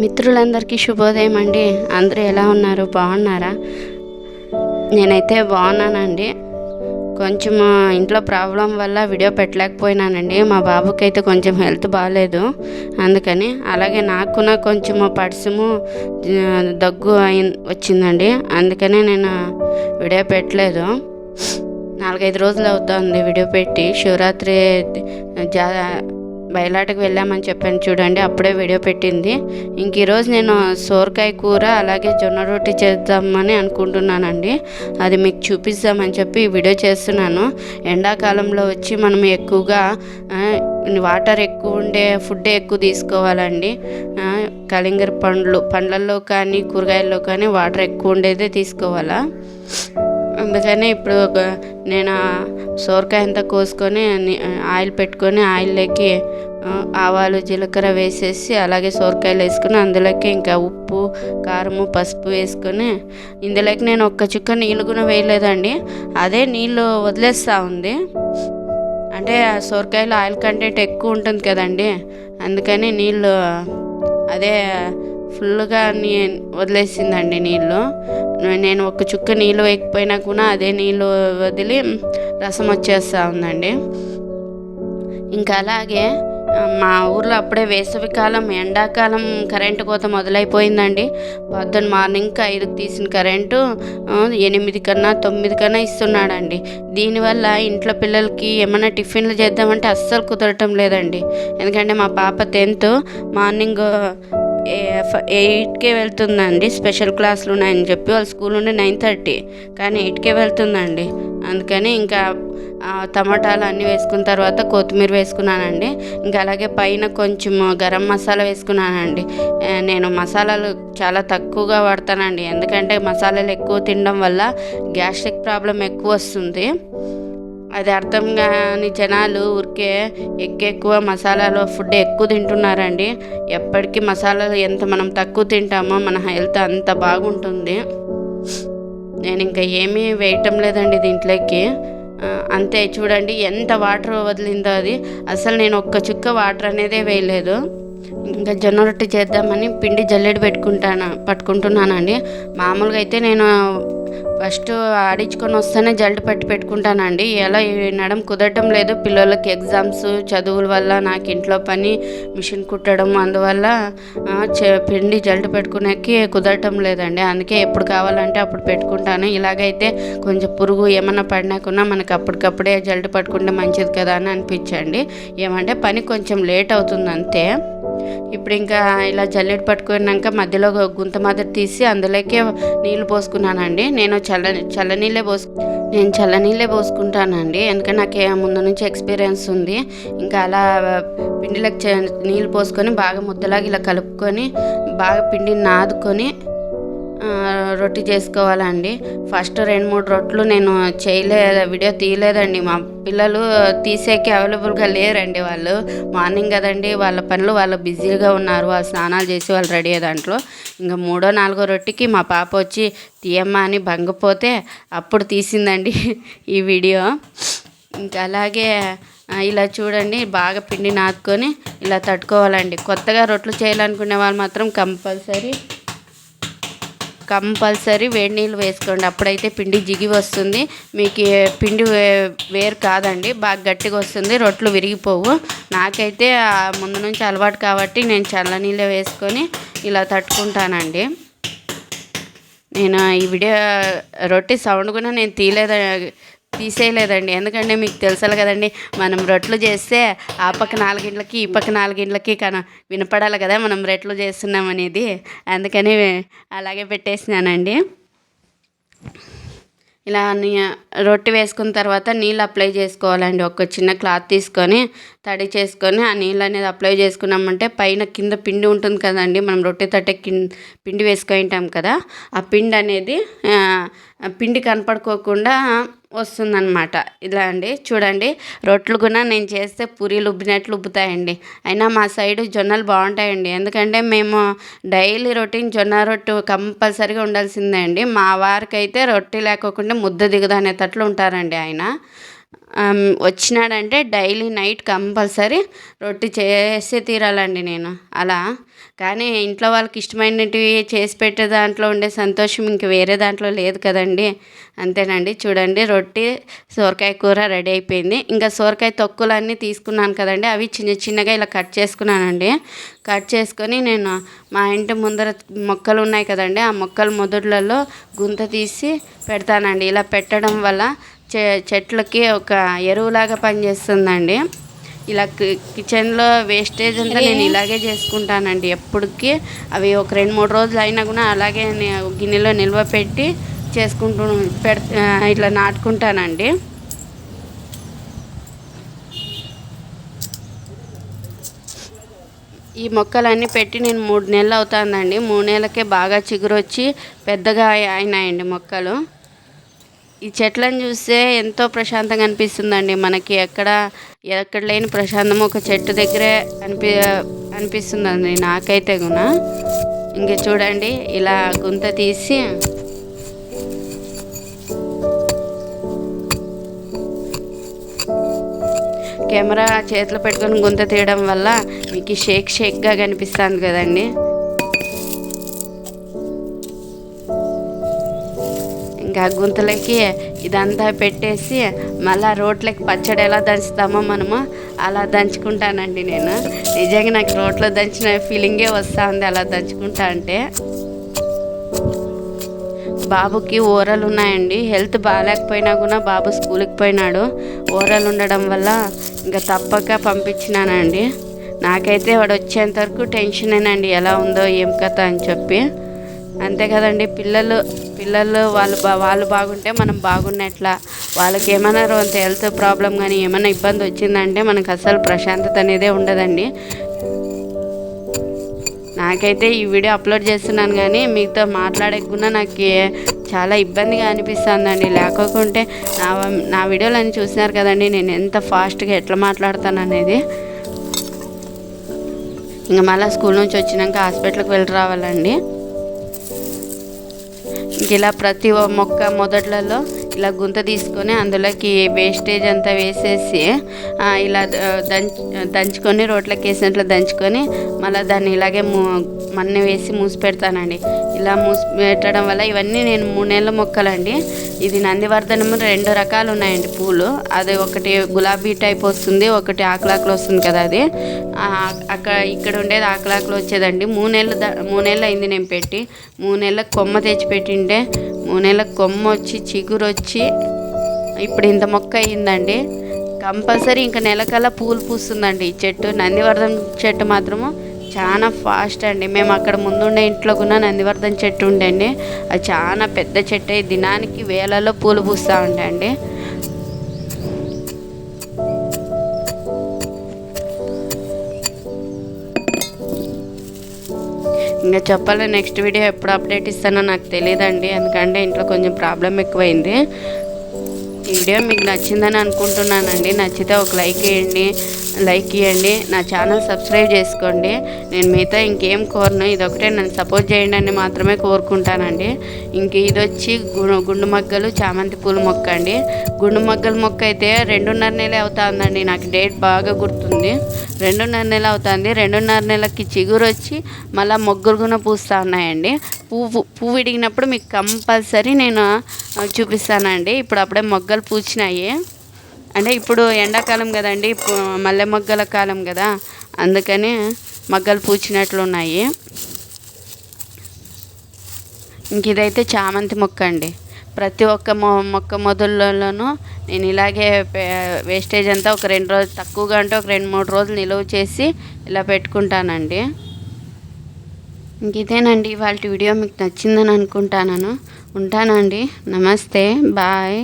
మిత్రులందరికీ శుభోదయం అండి. అందరూ ఎలా ఉన్నారు? బాగున్నారా? నేనైతే బాగున్నానండి. కొంచెం ఇంట్లో ప్రాబ్లం వల్ల వీడియో పెట్టలేకపోయినానండి. మా బాబుకి అయితే కొంచెం హెల్త్ బాగాలేదు అందుకని అలాగే నాకు కొంచెం పడిసము దగ్గు అయి వచ్చిందండి. అందుకనే నేను వీడియో పెట్టలేదు. నాలుగైదు రోజులు అవుతుంది వీడియో పెట్టి. శివరాత్రి జా బయలాటకు వెళ్ళామని చెప్పాను చూడండి అప్పుడే వీడియో పెట్టింది. ఇంక ఈరోజు నేను సోరకాయ కూర అలాగే జొన్న రొట్టి చేద్దామని అనుకుంటున్నానండి. అది మీకు చూపిస్తామని చెప్పి ఈ వీడియో చేస్తున్నాను. ఎండాకాలంలో వచ్చి మనం ఎక్కువగా వాటర్ ఎక్కువ ఉండే ఫుడ్ ఎక్కువ తీసుకోవాలండి. కలింగర పండ్లు పండ్లల్లో కానీ కూరగాయల్లో కానీ వాటర్ ఎక్కువ ఉండేదే తీసుకోవాలా. అందుకనే ఇప్పుడు ఒక నేను సోరకాయ అంతా కోసుకొని ఆయిల్ పెట్టుకొని ఆయిల్లోకి ఆవాలు జీలకర్ర వేసేసి అలాగే సోరకాయలు వేసుకుని అందులోకి ఇంకా ఉప్పు కారము పసుపు వేసుకొని ఇందులోకి నేను ఒక్క చుక్క నీళ్ళు కూడా వేయలేదండి. అదే నీళ్ళు వదిలేస్తూ ఉంది. అంటే ఆ సొరకాయలో ఆయిల్ కంటెంట్ ఎక్కువ ఉంటుంది కదండి. అందుకని నీళ్ళు అదే ఫుల్గా నీ వదిలేసిందండి నీళ్ళు. నేను ఒక చుక్క నీళ్ళు వేయకపోయినా కూడా అదే నీళ్ళు వదిలి రసం వచ్చేస్తూ ఉందండి. ఇంకా అలాగే మా ఊర్లో అప్పుడే వేసవికాలం ఎండాకాలం కరెంటు కోత మొదలైపోయిందండి. పొద్దున్న మార్నింగ్ ఐదుకి తీసిన కరెంటు ఎనిమిది కన్నా తొమ్మిది కన్నా ఇస్తున్నాడండి. దీనివల్ల ఇంట్లో పిల్లలకి ఏమైనా టిఫిన్లు చేద్దామంటే అస్సలు కుదరటం లేదండి. ఎందుకంటే మా పాప టెన్త్ మార్నింగ్ ఎయిట్కే వెళ్తుందండి. స్పెషల్ క్లాసులు ఉన్నాయని చెప్పి వాళ్ళ స్కూల్ నుండి నైన్ థర్టీ. కానీ ఎయిట్కే వెళ్తుందండి. అందుకని ఇంకా టమాటాలు అన్నీ వేసుకున్న తర్వాత కొత్తిమీర వేసుకున్నానండి. ఇంకా అలాగే పైన కొంచెం గరం మసాలా వేసుకున్నానండి. నేను మసాలాలు చాలా తక్కువగా వాడతానండి. ఎందుకంటే మసాలాలు ఎక్కువ తినడం వల్ల గ్యాస్ట్రిక్ ప్రాబ్లం ఎక్కువ వస్తుంది. అది అర్థం కాని జనాలు ఊరికే ఎక్కువ మసాలాలో ఫుడ్ ఎక్కువ తింటున్నారండి. ఎప్పటికీ మసాలాలు ఎంత మనం తక్కువ తింటామో మన హెల్త్ అంత బాగుంటుంది. నేను ఇంకా ఏమీ వేయటం లేదండి దీంట్లోకి. అంతే చూడండి ఎంత వాటర్ వదిలిందో అది. అసలు నేను ఒక్క చుక్క వాటర్ అనేదే వేయలేదు. ఇంకా జొన్న రొట్టె చేద్దామని పిండి జల్లెడ పెట్టుకుంటాను పట్టుకుంటున్నానండి. మామూలుగా అయితే నేను ఫస్ట్ ఆడించుకొని వస్తేనే జల్ట్ పట్టి పెట్టుకుంటానండి. ఎలా నడం కుదరటం లేదు. పిల్లలకి ఎగ్జామ్స్ చదువుల వల్ల నాకు ఇంట్లో పని మిషన్ కుట్టడం అందువల్ల పిండి జల్ట్ పెట్టుకునేకి కుదరటం లేదండి. అందుకే ఎప్పుడు కావాలంటే అప్పుడు పెట్టుకుంటాను. ఇలాగైతే కొంచెం పురుగు ఏమన్నా పడినాకున్నా మనకి అప్పటికప్పుడే జల్ట్ పట్టుకుంటే మంచిది కదా అని అనిపించండి. ఏమంటే పని కొంచెం లేట్ అవుతుంది అంతే. ఇప్పుడు ఇంకా ఇలా జల్లెడ పట్టుకున్నాక మధ్యలో గుంత మాదిరి తీసి అందులోకే నీళ్ళు పోసుకున్నానండి. నేను చల్ల చల్లనీళ్ళే పోసు నేను చల్లనీళ్ళే పోసుకుంటానండి. ఎందుకంటే నాకు ముందు నుంచి ఎక్స్పీరియన్స్ ఉంది. ఇంకా అలా పిండిలోకి చ- నీళ్ళు పోసుకొని బాగా ముద్దలాగా ఇలా కలుపుకొని బాగా పిండిని నాదుకొని రొట్టి చేసుకోవాలండి. ఫస్ట్ రెండు మూడు రొట్లు నేను చేయలే వీడియో తీయలేదండి. మా పిల్లలు తీసేకి అవైలబుల్గా లేరండి వాళ్ళు. మార్నింగ్ కదండి వాళ్ళ పనులు వాళ్ళు బిజీగా ఉన్నారు. వాళ్ళు స్నానాలు చేసి వాళ్ళు రెడీ అయ్యే దాంట్లో. ఇంకా మూడో నాలుగో రొట్టికి మా పాప వచ్చి తీయమ్మా అని భంగపోతే అప్పుడు తీసిందండి ఈ వీడియో. ఇంకా అలాగే ఇలా చూడండి బాగా పిండి నాతుకొని ఇలా తట్టుకోవాలండి. కొత్తగా రొట్లు చేయాలనుకునే వాళ్ళు మాత్రం కంపల్సరీ కంపల్సరీ వేడి నీళ్ళు వేసుకోండి. అప్పుడైతే పిండి జిగి వస్తుంది. మీకు పిండి వే- వేరు కాదండి. బాగా గట్టిగా వస్తుంది. రొట్లు విరిగిపోవు. నాకైతే ముందు నుంచి అలవాటు కాబట్టి నేను చల్ల నీళ్ళే వేసుకొని ఇలా తట్టుకుంటానండి. నేను ఈ వీడియో రొట్టె సౌండ్ కూడా నేను తీయలేదు తీసేయలేదండి. ఎందుకంటే మీకు తెలుసలు కదండి మనం రొట్లు చేస్తే ఆ పక్క నాలుగింట్లకి ఈ పక్క నాలుగింట్లకి కన వినపడాలి కదా మనం రొట్లు చేస్తున్నాం అనేది. అందుకని అలాగే పెట్టేసినానండి. ఇలా రొట్టె వేసుకున్న తర్వాత నీళ్ళు అప్లై చేసుకోవాలండి. ఒక చిన్న క్లాత్ తీసుకొని తడి చేసుకొని ఆ నీళ్ళు అనేది అప్లై చేసుకున్నామంటే పైన కింద పిండి ఉంటుంది కదండి. మనం రొట్టె తట్టే కింద పిండి వేసుకొని ఉంటాం కదా. ఆ పిండి అనేది పిండి కనపడుకోకుండా వస్తుందన్నమాట. ఇలా అండి చూడండి. రొట్టెలు కూడా నేను చేస్తే పూరీలు ఉబ్బినట్లు ఉబ్బుతాయండి. అయినా మా సైడ్ జొన్నలు బాగుంటాయండి. ఎందుకంటే మేము డైలీ రొటీన్ జొన్న రొట్టె కంపల్సరీగా ఉండాల్సిందే అండి. మా వారికైతే రొట్టె లేకోకుండా ముద్ద దిగుదనేటట్లు ఉంటారండి ఆయన. వచ్చినాడంటే డైలీ నైట్ కంపల్సరీ రొట్టె చేసే తీరాలండి నేను. అలా. కానీ ఇంట్లో వాళ్ళకి ఇష్టమైనటివి చేసి పెట్టే దాంట్లో ఉండే సంతోషం ఇంక వేరే దాంట్లో లేదు కదండి. అంతేనండి. చూడండి రొట్టె సోరకాయ కూర రెడీ అయిపోయింది. ఇంకా సోరకాయ తొక్కులన్నీ తీసుకున్నాను కదండి. అవి చిన్న చిన్నగా ఇలా కట్ చేసుకున్నానండి. కట్ చేసుకొని నేను మా ఇంటి ముందర మొక్కలు ఉన్నాయి కదండి. ఆ మొక్కల మొదట్లలో గుంత తీసి పెడతానండి. ఇలా పెట్టడం వల్ల చె చెట్లకి ఒక ఎరువులాగా పనిచేస్తుందండి. ఇలా కిచెన్లో వేస్టేజ్ అంతా నేను ఇలాగే చేసుకుంటానండి. ఎప్పటికీ అవి ఒక రెండు మూడు రోజులు అయినా కూడా అలాగే గిన్నెలో నిల్వ పెట్టి చేసుకుంటూ పెడ ఇట్లా నాటుకుంటానండి. ఈ మొక్కలన్నీ పెట్టి నేను మూడు నెలలు అవుతుందండి. మూడు నెలలకే బాగా చిగురు వచ్చి పెద్దగా అయి- అయినాయండి మొక్కలు. ఈ చెట్లను చూస్తే ఎంతో ప్రశాంతంగా అనిపిస్తుందండి. మనకి ఎక్కడ ఎక్కడ లేని ప్రశాంతం ఒక చెట్టు దగ్గరే అనిపి అనిపిస్తుందండి నాకైతే గుణ ఇంక చూడండి ఇలా గుంత తీసి కెమెరా చేతిలో పెట్టుకొని గుంత తీయడం వల్ల మీకు షేక్ షేక్గా కనిపిస్తుంది కదండి. ఇంకా గుంతలకి ఇదంతా పెట్టేసి మళ్ళా రోట్లకి పచ్చడి ఎలా దంచుతామో మనము అలా దంచుకుంటానండి నేను. నిజంగా నాకు రోట్లో దంచిన ఫీలింగే వస్తూ ఉంది అలా దంచుకుంటా అంటే. బాబుకి ఓరలు ఉన్నాయండి. హెల్త్ బాగాలేకపోయినా కూడా బాబు స్కూల్కి పోయినాడు. ఓరలు ఉండడం వల్ల ఇంకా తప్పక పంపించినానండి. నాకైతే వాడు వచ్చేంత వరకు టెన్షనేనండి. ఎలా ఉందో ఏం కథ అని చెప్పి. అంతే కదండి. పిల్లలు పిల్లలు వాళ్ళు బా వాళ్ళు బాగుంటే మనం బాగున్నట్లా వాళ్ళకి ఏమైనా కొంత హెల్త్ ప్రాబ్లం కానీ ఏమైనా ఇబ్బంది వచ్చిందంటే మనకు అసలు ప్రశాంతత అనేదే ఉండదండి. నాకైతే ఈ వీడియో అప్లోడ్ చేస్తున్నాను కానీ మీతో మాట్లాడే కూడా నాకు చాలా ఇబ్బందిగా అనిపిస్తుందండి. లేకోకుంటే నా నా వీడియోలన్నీ చూసినారు కదండి. నేను ఎంత ఫాస్ట్గా ఎట్లా మాట్లాడతాను అనేది. ఇంకా మళ్ళీ స్కూల్ నుంచి వచ్చినాక హాస్పిటల్కి వెళ్ళి రావాలండి. ఇలా ప్రతి మొక్క మొదట్లలో ఇలా గుంత తీసుకొని అందులోకి వేస్టేజ్ అంతా వేసేసి ఇలా ద- దంచ్ దంచుకొని రోట్లకి వేసినట్లు దంచుకొని మళ్ళీ దాన్ని ఇలాగే మన్ను వేసి మూసి పెడతానండి. ఇలా మూసి పెట్టడం వల్ల ఇవన్నీ నేను మూడు నెలల మొక్కలండి. ఇది నందివర్ధనము రెండు రకాలు ఉన్నాయండి పూలు. అది ఒకటి గులాబీ టైప్ వస్తుంది ఒకటి ఆకులాకులు వస్తుంది కదా అది. అక్కడ ఇక్కడ ఉండేది ఆకులాకులు వచ్చేదండి. మూడు నెలలు ద మూడు నెలలు అయింది నేను పెట్టి. మూడు నెలలకు కొమ్మ తెచ్చి పెట్టిండే మూడు నెలలకు కొమ్మ వచ్చి చిగురు వచ్చి ఇప్పుడు ఇంత మొక్క అయ్యిందండి. కంపల్సరీ ఇంకా నెలకల్లా పూలు పూస్తుందండి. ఈ చెట్టు నందివర్ధన చెట్టు మాత్రము చాలా ఫాస్ట్ అండి. మేము అక్కడ ముందుండే ఇంట్లో కూడా నందివర్ధన్ చెట్టు ఉండండి. అది చాలా పెద్ద చెట్టు. దినానికి వేలలో పూలు పూస్తూ ఉండండి ఇంకా చెప్పాలి నెక్స్ట్ వీడియో ఎప్పుడు అప్డేట్ ఇస్తానో నాకు తెలియదండి ఎందుకంటే ఇంట్లో కొంచెం ప్రాబ్లం ఎక్కువైంది. వీడియో మీకు నచ్చిందని అనుకుంటున్నానండి. నచ్చితే ఒక లైక్ వేయండి. లైక్ ఇవ్వండి. నా ఛానల్ సబ్స్క్రైబ్ చేసుకోండి. నేను మిగతా ఇంకేం కోరను. ఇదొకటే నన్ను సపోర్ట్ చేయండి అని మాత్రమే కోరుకుంటానండి. ఇంక ఇది వచ్చి గు- గుండు మొగ్గలు చామంతి పూల మొక్క అండి. గుండు మొగ్గల మొక్క అయితే రెండున్నర నెల అవుతుందండి. నాకు డేట్ బాగా గుర్తుంది. రెండున్నర నెల అవుతుంది. రెండున్నర నెలకి చిగురు వచ్చి మళ్ళీ మొగ్గులు కూడా పూస్తూ ఉన్నాయండి. పువ్వు పువ్వు విడిగినప్పుడు మీకు కంపల్సరీ నేను చూపిస్తానండి. ఇప్పుడు అప్పుడే మొగ్గలు పూచినాయి. అంటే ఇప్పుడు ఎండాకాలం కదండి. మల్లె మొగ్గల కాలం కదా. అందుకని మొగ్గలు పూచినట్లు ఉన్నాయి ఇంక ఇదైతే చామంతి మొక్క అండి. ప్రతి ఒక్క మొ మొక్క మొదల్లోనూ నేను ఇలాగే వేస్టేజ్ అంతా ఒక రెండు రోజులు తక్కువగా అంటే ఒక రెండు మూడు రోజులు నిలువ చేసి ఇలా పెట్టుకుంటానండి. ఇంక ఇదేనండి ఇవాళ వీడియో మీకు నచ్చిందని అనుకుంటాను ఉంటానండి. నమస్తే. బాయ్.